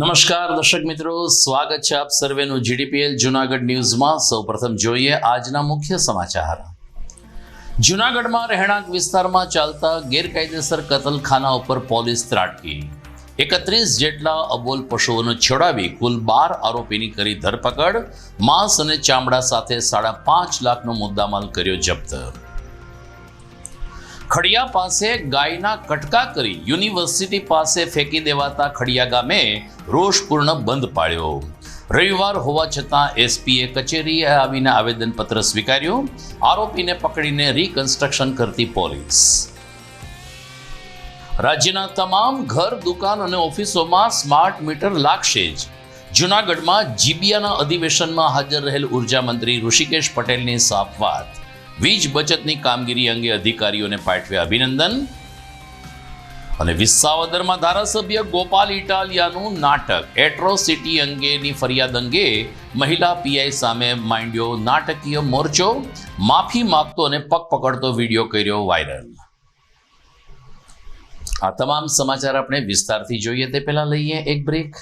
નમસ્કાર, દર્શક મિત્રો. સ્વાગત છે આપ સર્વેનું જીડીપીએલ જુનાગઢ ન્યૂઝમાં. સૌપ્રથમ જોઈએ આજના મુખ્ય સમાચાર. જુનાગઢમાં રહેણાંક વિસ્તારમાં ચાલતા ગેરકાયદેસર કતલખાના ઉપર પોલીસ ત્રાટકી. એકત્રીસ જેટલા અબોલ પશુઓને છોડાવી કુલ બાર આરોપીની કરી ધરપકડ. માંસ અને ચામડા સાથે સાડા પાંચ લાખનો મુદ્દામાલ કર્યો જપ્ત. ખડિયા પાસે ગાયના કટકા કરી યુનિવર્સિટી પાસે ફેંકી દેવાતા ખડિયા ગામે રોષપૂર્ણ બંધ પાડ્યો. રવિવાર હોવા છતાં એસપીએ કચેરીએ આવીને આવેદનપત્ર સ્વીકાર્યું. આરોપીને પકડીને રિકન્સ્ટ્રક્શન કરતી પોલીસ. રાજ્યના તમામ ઘર, દુકાન અને ઓફિસોમાં સ્માર્ટ મીટર લાગશે જ. જૂનાગઢમાં જીબીયાના અધિવેશનમાં હાજર રહેલ ઊર્જા મંત્રી ઋષિકેશ પટેલની સાફ વાત. વીજ બચતની કામગીરી અંગે અધિકારીઓને પાઠવ્યા અભિનંદન. અને વિસાવદરમાં ધારાસભ્ય ગોપાલ ઇટાલિયાનું નાટક, એટ્રોસિટી અંગેની ફરિયાદ અંગે મહિલા પીઆઈ સામે માંડ્યો નાટકીય મોરચો. માફી માગતો અને પગ પકડતો વીડિયો કર્યો વાયરલ. આ તમામ સમાચાર આપણે વિસ્તારથી જોઈએ તે પહેલા લઈએ એક બ્રેક.